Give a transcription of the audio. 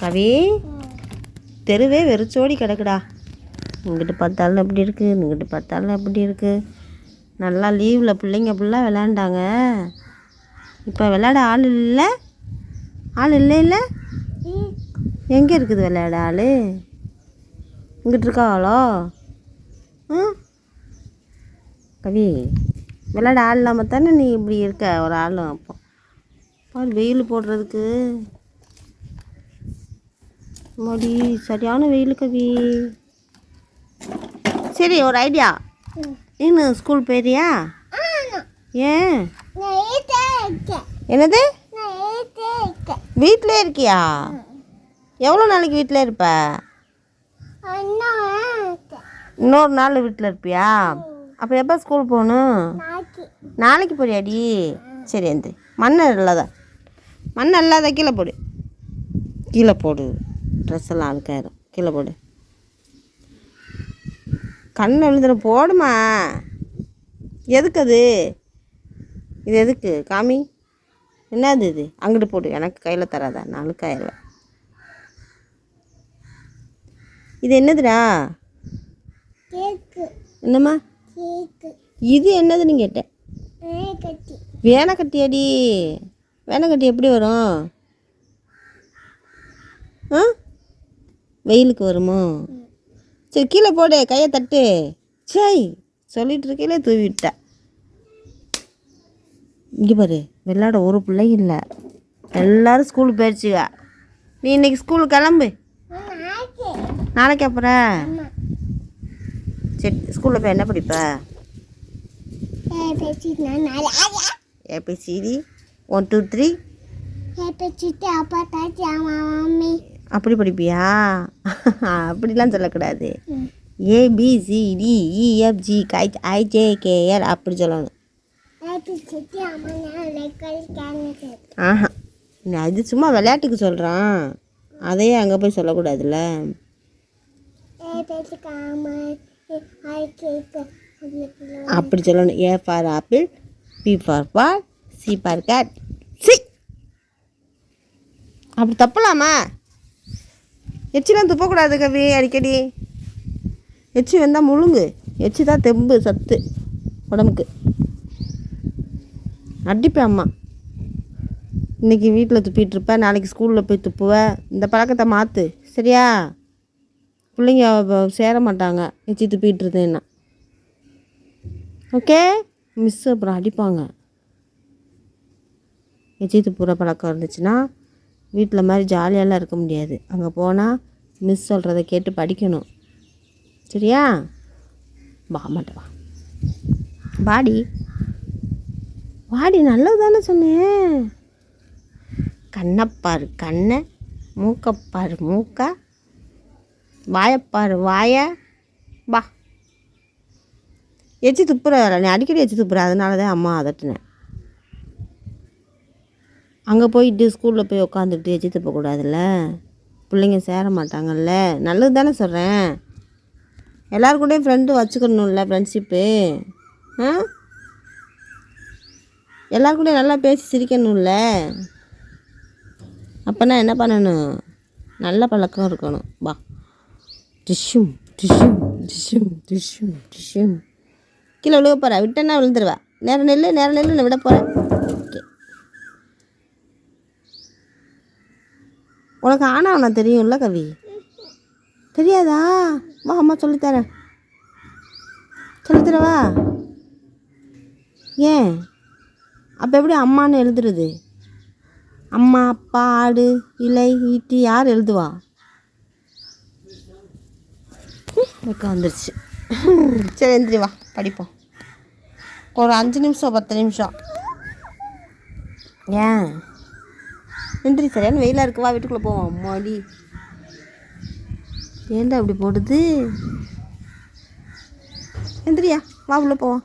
கவி தெருவே வெறிச்சோடி கிடக்குடா. இங்கிட்டு பார்த்தாலும் எப்படி இருக்குது இங்கிட்டு பார்த்தாலும் எப்படி இருக்குது நல்லா லீவில் பிள்ளைங்க ஃபுல்லாக விளாண்டாங்க இப்போ விளையாட ஆள் இல்லை? ஆள் இல்லை இல்லை? எங்கே இருக்குது விளையாட ஆள்? இங்கிட்டு இருக்காளோ கவி விளையாட ஆள் இல்லாமல் தானே நீ இப்படி இருக்க? ஒரு ஆளும் அப்போ. வெயில் போடுறதுக்கு. மடி சரியான வெயில் கவி. சரி ஒரு ஐடியா இன்னும் ஸ்கூல் போயிறியா ஏன்? என்னது? வீட்டிலே இருக்கியா? எவ்வளோ நாளைக்கு வீட்டில் இருப்ப? இன்னொரு நாள் வீட்டில் இருப்பியா? அப்போ எப்போ ஸ்கூல் போகணும்? நாளைக்கு. போறியாடி சரி எந்திரி. மண் இல்லாத மண் இல்லாத கீழே போடு. கீழே போடு. ட்ரெஸ் எல்லாம் அழுக்காயிரும். கீழே போடு. கண் எழுதுற போடுமா. எதுக்கு அது? இது எதுக்கு? காமி. என்னது இது? அங்கிட்டு போடு. எனக்கு கையில் தராதா. நான் அழுக்காயிருவேன். இது என்னதுடா? என்னம்மா? இது என்னதுன்னு கேட்டேன். வேனை கட்டியாடி வேனை கட்டி எப்படி வரும்? ஆ? வெயிலுக்கு வருமோ? சரி கீழே போடு கையை தட்டு. சை சொல்லிட்டு இருக்கையிலே தூவி விட்டா இங்கே பாரு விளையாட ஒரு பிள்ளை இல்லை. எல்லாரும் ஸ்கூலுக்கு போயிடுச்சுங்க நீ இன்னைக்கு ஸ்கூலுக்கு கிளம்பு. நாளைக்கு அப்புறம் சரி ஸ்கூலில் போய் என்ன படிப்ப? A B C D one two. த்ரீ அப்படி படிப்பியா? அப்படிலாம் சொல்லக்கூடாது. ஏபிசிடி இஎஃப்ஜி கை ஐஜேகேஎல் அப்படி சொல்லணும். ஆஹா. அது சும்மா விளையாட்டுக்கு சொல்கிறான் அதையே அங்கே போய் சொல்லக்கூடாதுல்ல. அப்படி சொல்லணும். A for apple B for ball C for cat C அப்படி தப்பலாமா? எச்சிலாம் துப்பக்கூடாது கவி அடிக்கடி. எச்சி வந்தால் முழுங்கு. எச்சி தான் தெம்பு சத்து உடம்புக்கு. அடிப்பேன் அம்மா. இன்னைக்கு வீட்டில் துப்பிட்டு இருப்பேன் நாளைக்கு ஸ்கூலில் போய் துப்புவ. இந்த பழக்கத்தை மாற்று சரியா? பிள்ளைங்க சேர மாட்டாங்க. எச்சி துப்பிட்டு இருந்தேன்னா. ஓகே? மிஸ் அப்புறம் அடிப்பாங்க. எச்சி துப்புற பழக்கம் இருந்துச்சுன்னா வீட்டில் மாதிரி ஜாலியாலாம் இருக்க முடியாது. அங்கே போனால் மிஸ் சொல்கிறத கேட்டு படிக்கணும். சரியா? வா மாட்டேன் வா. வாடி. வாடி நல்லது தானே சொன்னேன். கண்ணப்பாரு கண்ணை மூக்கப்பார் மூக்க. வாயப்பார் வாய. வா. எச்சி துப்புற நீ அடிக்கடி எச்சி துப்புற அதனால தான் அம்மா அதட்டினேன். அங்கே போயிட்டு ஸ்கூலில் போய் உட்காந்துட்டு எச்சி தப்பக்கூடாதுல்ல பிள்ளைங்க சேர மாட்டாங்கல்ல? நல்லது தானே சொல்கிறேன் எல்லாருக்கூடையும் ஃப்ரெண்டு வச்சுக்கணும்ல ஃப்ரெண்ட்ஷிப்பு ஆ? எல்லாருக்கூடையும் கூடயும் நல்லா பேசி சிரிக்கணும்ல? அப்போனா என்ன பண்ணணும்? நல்ல பழக்கம் இருக்கணும். வா. டிஷ்ஷும் டிஷ்யூம் டிஷ்ஷும் டிஷ்ஷும் டிஷ்ஷும். கீழே விழுக போகிறேன் விட்டேன்னா விழுந்துருவா. நேரம் நெல் நேரம் நெல் நான் விட போகிறேன் ஓகே உனக்கு ஆனா தெரியும்ல கவி? தெரியாதா? வா அம்மா சொல்லித்தரேன் சொல்லித்தரவா ஏன்? அப்போ எப்படி அம்மான்னு எழுதுறது? அம்மா அப்பா ஆடு இலை ஈட்டி யார் எழுதுவா? வெக்கம் வந்துருச்சு. சரி எந்திரி வா படிப்போம். ஒரு அஞ்சு நிமிஷம் பத்து நிமிஷம். ஏன்? எந்திரி சரியான வெயிலாக இருக்குவா வீட்டுக்குள்ளே போவோம். அம்மாடி. ஏண்டா இப்படி போடுது? எந்திரியா வா உள்ளே போவோம்.